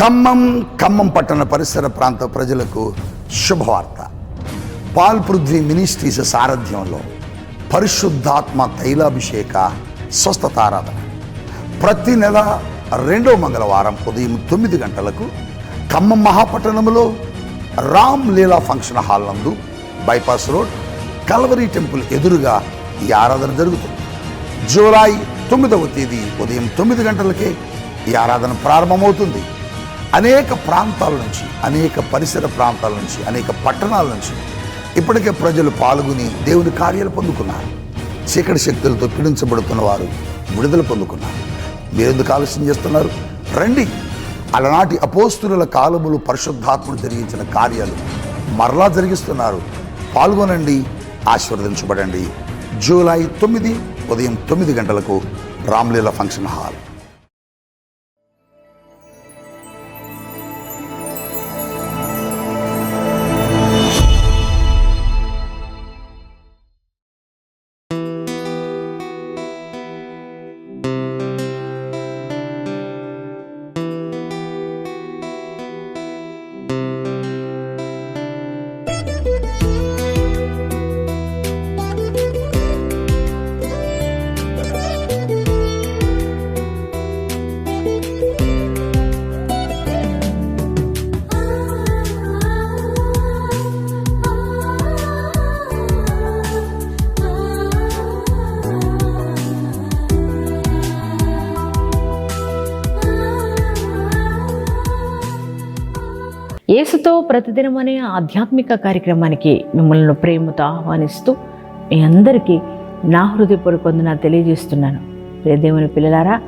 ఖమ్మం ఖమ్మం పట్టణ పరిసర ప్రాంత ప్రజలకు శుభవార్త. పాల్ పృథ్వీ మినిస్ట్రీస్ సారథ్యంలో పరిశుద్ధాత్మ తైలాభిషేక స్వస్థతారాధన ప్రతి నెల రెండో మంగళవారం ఉదయం తొమ్మిది గంటలకు ఖమ్మం మహాపట్టణంలో రామ్ లీలా ఫంక్షన్ హాల్ నందు బైపాస్ రోడ్ కల్వరీ టెంపుల్ ఎదురుగా ఈ ఆరాధన జరుగుతుంది. జూలై తొమ్మిదవ తేదీ ఉదయం తొమ్మిది గంటలకే ఈ ఆరాధన ప్రారంభమవుతుంది. అనేక ప్రాంతాల నుంచి అనేక పరిసర ప్రాంతాల నుంచి అనేక పట్టణాల నుంచి ఇప్పటికే ప్రజలు పాల్గొని దేవుని కార్యాలు పొందుకున్నారు. చీకటి శక్తులతో పీడించబడుతున్న వారు విడుదల పొందుకున్నారు. మీరెందుకు ఆలస్యం చేస్తున్నారు? రండి. అలనాటి అపోస్తుల కాలములు పరిశుద్ధాత్మను జరిగించిన కార్యాలు మరలా జరిగిస్తున్నారు. పాల్గొనండి ఆశీర్వదించబడండి. జూలై తొమ్మిది ఉదయం తొమ్మిది గంటలకు రామ్లీలా ఫంక్షన్ హాల్. యేసుతో ప్రతిదినం అనే ఆధ్యాత్మిక కార్యక్రమానికి మిమ్మల్ని ప్రేమతో ఆహ్వానిస్తూ మీ అందరికీ నా హృదయపూర్వక వందన తెలియజేస్తున్నాను. దేవుని పిల్లలారా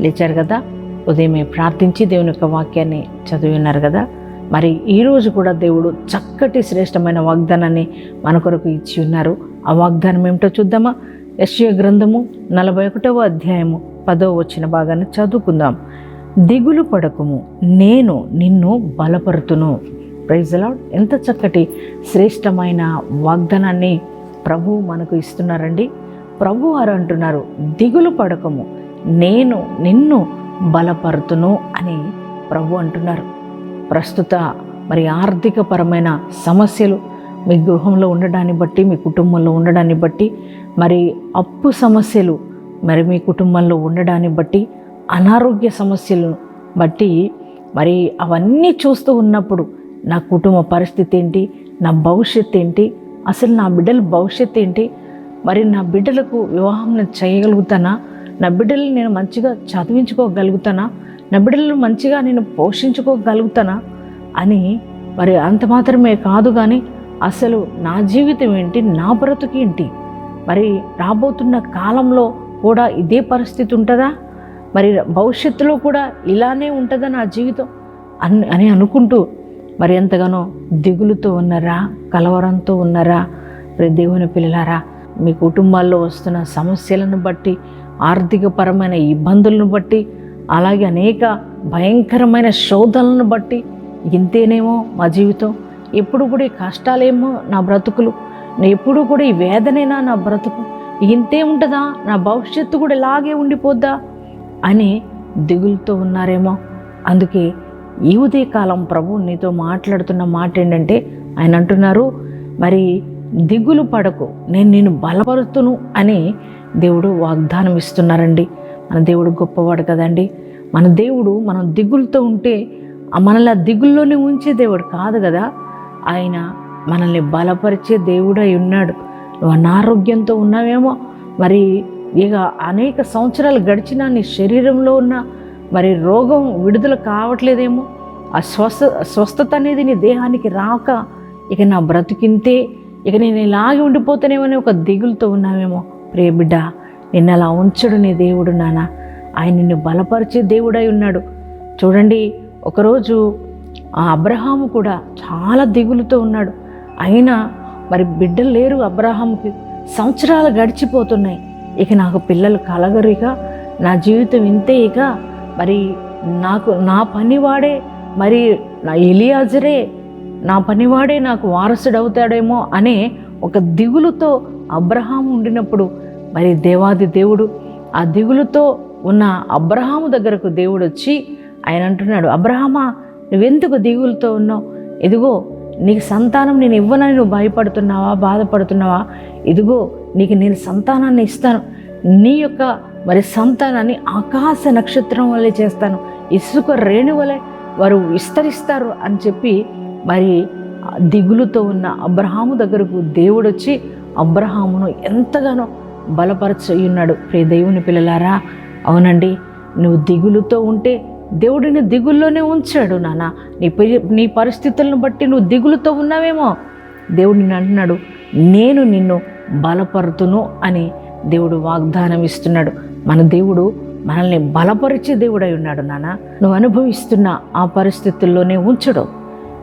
లేచారు కదా? ఉదయమే ప్రార్థించి దేవుని యొక్క వాక్యాన్ని చదివి ఉన్నారు కదా? మరి ఈరోజు కూడా దేవుడు చక్కటి శ్రేష్టమైన వాగ్దానాన్ని మన కొరకు ఇచ్చి ఉన్నారు. ఆ వాగ్దానం ఏమిటో చూద్దామా? యశ్య గ్రంథము నలభై ఒకటవ అధ్యాయము పదో వచ్చిన భాగాన్ని చదువుకుందాం. దిగులు పడకుము. నేను నిన్ను బలపరుతును. ప్రైజలాడ్ ఎంత చక్కటి శ్రేష్టమైన వాగ్దానాన్ని ప్రభు మనకు ఇస్తున్నారండి. ప్రభు వారు అంటున్నారు దిగులు పడకము. నేను నిన్ను బలపరుతును అని ప్రభు అంటున్నారు. ప్రస్తుత మరి ఆర్థికపరమైన సమస్యలు మీ గృహంలో ఉండడాన్ని బట్టి మీ కుటుంబంలో ఉండడాన్ని బట్టి మరి అప్పు సమస్యలు మరి మీ కుటుంబంలో ఉండడాన్ని బట్టి అనారోగ్య సమస్యలను బట్టి మరి అవన్నీ చూస్తూ ఉన్నప్పుడు నా కుటుంబ పరిస్థితి ఏంటి? నా భవిష్యత్ ఏంటి? అసలు నా బిడ్డల భవిష్యత్ ఏంటి? మరి నా బిడ్డలకు వివాహం నేను చేయగలుగుతానా? నా బిడ్డలను నేను మంచిగా చదివించుకోగలుగుతానా? నా బిడ్డలను మంచిగా నేను పోషించుకోగలుగుతానా? అని మరి అంత మాత్రమే కాదు కానీ అసలు నా జీవితం ఏంటి? నా బ్రతుకు ఏంటి? మరి రాబోతున్న కాలంలో కూడా ఇదే పరిస్థితి ఉంటుందా? మరి భవిష్యత్తులో కూడా ఇలానే ఉంటుందా నా జీవితం? అని అని అనుకుంటూ మరి ఎంతగానో దిగులుతో ఉన్నారా కలవరంతో ఉన్నారా మరి దేవుని పిల్లలారా మీ కుటుంబాల్లో వస్తున్న సమస్యలను బట్టి ఆర్థికపరమైన ఇబ్బందులను బట్టి అలాగే అనేక భయంకరమైన శోధనలను బట్టి ఇంతేనేమో మా జీవితం? ఎప్పుడు కూడా ఈ కష్టాలేమో నా బ్రతుకులు? ఎప్పుడు కూడా ఈ వేదనేనా నా బ్రతుకు? ఇంతే ఉంటుందా? నా భవిష్యత్తు కూడా ఇలాగే ఉండిపోద్దా? అని దిగులుతో ఉన్నారేమో. అందుకే ఈ ఉదయకాలం ప్రభు నీతో మాట్లాడుతున్న మాట ఏంటంటే ఆయన అంటున్నారు మరి దిగులు పడకు నేను నేను బలపరుతును అని దేవుడు వాగ్దానం ఇస్తున్నారండి. మన దేవుడు గొప్పవాడు కదండి. మన దేవుడు మనం దిగులతో ఉంటే మనల్ని ఆ దిగుల్లోనే ఉంచే దేవుడు కాదు కదా. ఆయన మనల్ని బలపరిచే దేవుడై ఉన్నాడు. నువ్వు అనారోగ్యంతో ఉన్నావేమో మరి ఇక అనేక సంవత్సరాలు గడిచినా నీ శరీరంలో ఉన్న మరి రోగం విడుదల కావట్లేదేమో? ఆ స్వస్థ స్వస్థత అనేది నీ దేహానికి రాక ఇక నా బ్రతికింతే ఇక నేను ఇలాగే ఉండిపోతానేమని ఒక దిగులుతో ఉన్నావేమో? ప్రియ బిడ్డ నిన్న అలా ఉంచడు నీ దేవుడు నాన్న ఆయన నిన్ను బలపరిచే దేవుడై ఉన్నాడు. చూడండి ఒకరోజు ఆ అబ్రహాము కూడా చాలా దిగులుతో ఉన్నాడు. అయినా మరి బిడ్డలు లేరు అబ్రహాముకి. సంవత్సరాలు గడిచిపోతున్నాయి. ఇక నాకు పిల్లలు కలగరు ఇక నా జీవితం ఇంతే ఇక మరి నాకు నా పనివాడే మరి నా ఎలియాజరే నా పనివాడే నాకు వారసుడు అవుతాడేమో అనే ఒక దిగులుతో అబ్రహాం ఉండినప్పుడు మరి దేవాది దేవుడు ఆ దిగులుతో ఉన్న అబ్రహాము దగ్గరకు దేవుడు వచ్చి ఆయన అంటున్నాడు అబ్రహమా నువ్వెందుకు దిగులతో ఉన్నావు? ఇదిగో నీకు సంతానం నేను ఇవ్వనని నువ్వు భయపడుతున్నావా బాధపడుతున్నావా? ఇదిగో నీకు నేను సంతానాన్ని ఇస్తాను. నీ యొక్క మరి సంతానాన్ని ఆకాశ నక్షత్రం వల్లే చేస్తాను. ఇసుక రేణు వలె వారు విస్తరిస్తారు అని చెప్పి మరి దిగులుతో ఉన్న అబ్రహాము దగ్గరకు దేవుడు వచ్చి అబ్రహామును ఎంతగానో బలపరచి ఉన్నాడు దేవుని పిల్లలారా అవునండి. నువ్వు దిగులుతో ఉంటే దేవుడిని దిగుల్లోనే ఉంచాడు నాన్న నీ నీ పరిస్థితులను బట్టి నువ్వు దిగులుతో ఉన్నావేమో. దేవుడు నిన్ను అంటున్నాడు నేను నిన్ను బలపరుతును అని దేవుడు వాగ్దానం ఇస్తున్నాడు. మన దేవుడు మనల్ని బలపరిచే దేవుడై ఉన్నాడు నాన్న నువ్వు అనుభవిస్తున్న ఆ పరిస్థితుల్లోనే ఉంచడు.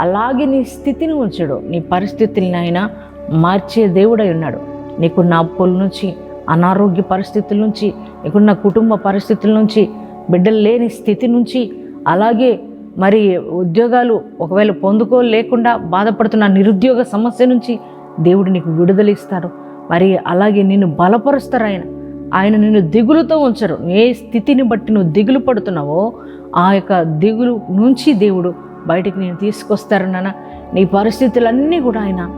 అలాగే నీ స్థితిని ఉంచడు. నీ పరిస్థితుల్ని ఆయన మార్చే దేవుడై ఉన్నాడు. నీకున్న అప్పుల నుంచి అనారోగ్య పరిస్థితుల నుంచి నీకున్న కుటుంబ పరిస్థితుల నుంచి బిడ్డలు లేని స్థితి నుంచి అలాగే మరి ఉద్యోగాలు ఒకవేళ పొందుకోలేకుండా బాధపడుతున్న నిరుద్యోగ సమస్య నుంచి దేవుడు నీకు విడుదల ఇస్తాడు మరి అలాగే నిన్ను బలపరుస్తారు ఆయన. ఆయన నిన్ను దిగులుతో ఉంచరు. ఏ స్థితిని బట్టి నువ్వు దిగులు పడుతున్నావో ఆ యొక్క దిగులు నుంచి దేవుడు బయటికి నేను తీసుకొస్తారు నాన్న. నీ పరిస్థితులన్నీ కూడా ఆయన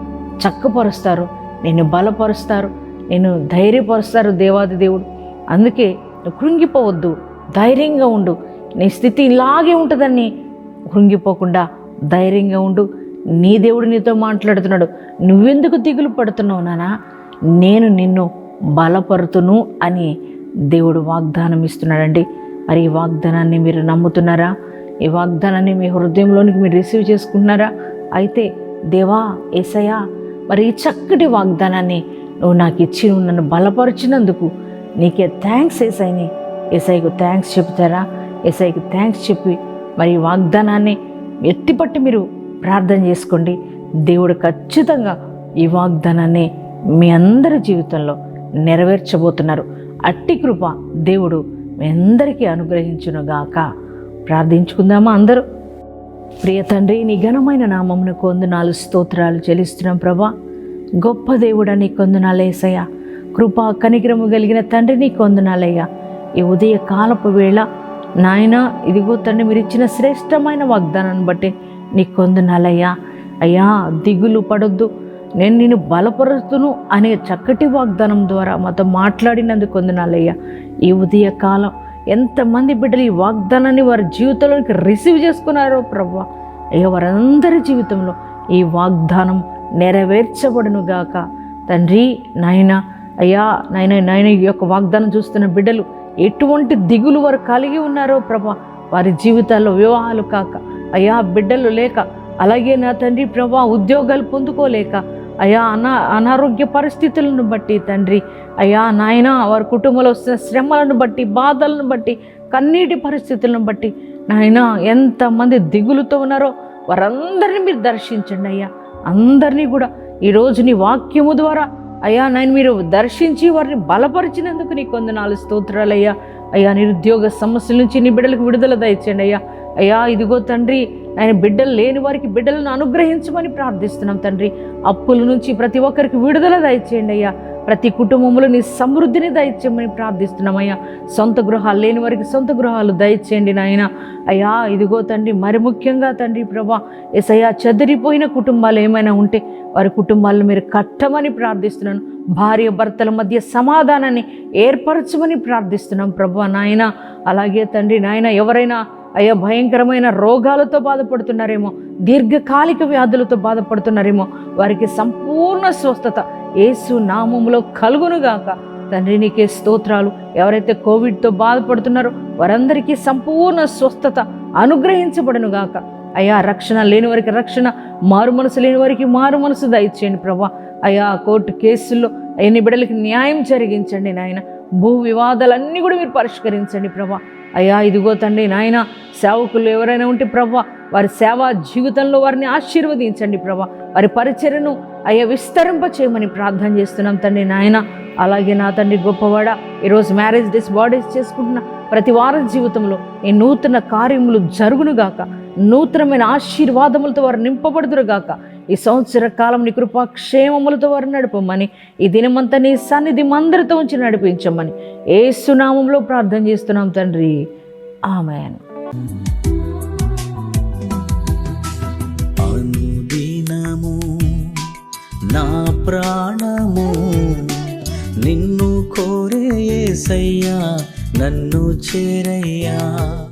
చక్కపరుస్తారు. నిన్ను బలపరుస్తారు. నేను ధైర్యపరుస్తారు దేవాది దేవుడు. అందుకే కృంగిపోవద్దు. ధైర్యంగా ఉండు. నీ స్థితి ఇలాగే ఉంటుందని కృంగిపోకుండా ధైర్యంగా ఉండు. నీ దేవుడు నీతో మాట్లాడుతున్నాడు. నువ్వెందుకు దిగులు పడుతున్నావు నానా? నేను నిన్ను బలపరుతును అని దేవుడు వాగ్దానం ఇస్తున్నాడండి. మరి ఈ వాగ్దానాన్ని మీరు నమ్ముతున్నారా? ఈ వాగ్దానాన్ని మీ హృదయంలోనికి మీరు రిసీవ్ చేసుకుంటున్నారా? అయితే దేవా ఏసయా మరి ఈ చక్కటి వాగ్దానాన్ని నువ్వు నాకు ఇచ్చి నన్ను బలపరిచినందుకు నీకే థ్యాంక్స్ ఏసైని ఏసైకు థ్యాంక్స్ చెప్తారా ఏసైకి థ్యాంక్స్ చెప్పి మరి వాగ్దానాన్ని ఎత్తిపట్టి మీరు ప్రార్థన చేసుకోండి. దేవుడు ఖచ్చితంగా ఈ వాగ్దానాన్ని మీ అందరి జీవితంలో నెరవేర్చబోతున్నారు. అట్టి కృప దేవుడు మీ అందరికీ అనుగ్రహించునుగాక ప్రార్థించుకుందామా అందరూ? ప్రియ తండ్రి నీ ఘనమైన నామమును కొందనాలు స్తోత్రాలు చెల్లిస్తున్నాం ప్రభా. గొప్ప దేవుడా నీ కొందనాలేసయ్యా కృపా కనికరము కలిగిన తండ్రి నీ కొందనాలయ్యా ఈ ఉదయ కాలపు వేళ నాయన ఇదిగో తండ్రి మీరు ఇచ్చిన శ్రేష్టమైన వాగ్దానాన్ని బట్టి నీ కొందనాలయ్యా. అయ్యా దిగులు పడొద్దు. నేను నిన్ను బలపరుస్తును అనే చక్కటి వాగ్దానం ద్వారా మాతో మాట్లాడినందుకు కొందనాలయ్యా. ఈ ఉదయ కాలం ఎంతమంది బిడ్డలు ఈ వాగ్దానాన్ని వారి జీవితంలోకి రిసీవ్ చేసుకున్నారో ప్రభా. అయ్యో వారందరి జీవితంలో ఈ వాగ్దానం నెరవేర్చబడును గాక. తండ్రి నాయన అయ్యా నాయన నాయన ఈ యొక్క వాగ్దానం చూస్తున్న బిడ్డలు ఎటువంటి దిగులు వారు కలిగి ఉన్నారో ప్రభా వారి జీవితాల్లో వివాహాలు కాక అయ్యా బిడ్డలు లేక అలాగే నా తండ్రి ప్రభా ఉద్యోగాలు పొందుకోలేక అయ్యా అనా అనారోగ్య పరిస్థితులను బట్టి తండ్రి అయ్యా నాయన వారి కుటుంబంలో వస్తున్న శ్రమలను బట్టి బాధలను బట్టి కన్నీటి పరిస్థితులను బట్టి నాయన ఎంతమంది దిగులుతో ఉన్నారో వారందరినీ మీరు దర్శించండి అయ్యా. అందరినీ కూడా ఈరోజు నీ వాక్యము ద్వారా అయ్యా నేను మీరు దర్శించి వారిని బలపరిచినందుకు నీ కొందనాలు స్తోత్రాలయ్యా అయ్యా. నిరుద్యోగ సమస్యల నుంచి నీ బిడ్డలకు విడుదల దయచండి అయ్యా. అయ్యా ఇదిగో తండ్రి ఆయన బిడ్డలు లేని వారికి బిడ్డలను అనుగ్రహించమని ప్రార్థిస్తున్నాం తండ్రి. అప్పుల నుంచి ప్రతి ఒక్కరికి విడుదల దయచేయండి అయ్యా. ప్రతి కుటుంబంలో నీ సమృద్ధిని దయచేయమని ప్రార్థిస్తున్నామయ్యా సొంత గృహాలు లేని వారికి సొంత గృహాలు దయచేయండి నాయన. అయ్యా ఇదిగో తండ్రి మరి ముఖ్యంగా తండ్రి ప్రభా ఎసయ్యా చెదిరిపోయిన కుటుంబాలు ఏమైనా ఉంటే వారి కుటుంబాలను మీరు కట్టమని ప్రార్థిస్తున్నాను. భార్య భర్తల మధ్య సమాధానాన్ని ఏర్పరచమని ప్రార్థిస్తున్నాం. ప్రభా నాయన అలాగే తండ్రి నాయన ఎవరైనా అయ్యా భయంకరమైన రోగాలతో బాధపడుతున్నారేమో దీర్ఘకాలిక వ్యాధులతో బాధపడుతున్నారేమో వారికి సంపూర్ణ స్వస్థత ఏసు నామములో కలుగునుగాక. తండ్రి నీకే స్తోత్రాలు. ఎవరైతే కోవిడ్తో బాధపడుతున్నారో వారందరికీ సంపూర్ణ స్వస్థత అనుగ్రహించబడునుగాక. అయ్యా రక్షణ లేని వారికి రక్షణ మారు మనసు లేని వారికి మారు మనసు దయచేయండి ప్రభా. అయ్యా కోర్టు కేసుల్లో ఎన్ని బిడ్డలకి న్యాయం జరిగించండి నాయన. భూ వివాదాలన్నీ కూడా మీరు పరిష్కరించండి ప్రభా. అయ్యా ఇదిగో తండ్రి నాయన సేవకులు ఎవరైనా ఉంటే ప్రభా వారి సేవా జీవితంలో వారిని ఆశీర్వదించండి ప్రభా. వారి పరిచయను అయ్యా విస్తరింప చేయమని ప్రార్థన చేస్తున్నాం తండ్రి నాయన. అలాగే నా తండ్రి గొప్పవాడ ఈరోజు మ్యారేజ్ డేస్ బాడీస్ చేసుకుంటున్న ప్రతి వారి జీవితంలో ఈ నూతన కార్యములు జరుగునుగాక నూతనమైన ఆశీర్వాదములతో వారు నింపబడుదురుగాక ఈ సంవత్సర కాలం నీ కృపాక్షేమములతో వారు నడపమని ఈ దినమంతా నీ సన్నిధి మందరితో ఉంచి నడిపించమ్మని ఏ సునామంలో ప్రార్థన చేస్తున్నాం తండ్రి. ఆమెను. నా ప్రాణము నిన్ను కోరేసయ్యా నన్ను చేరయ్యా.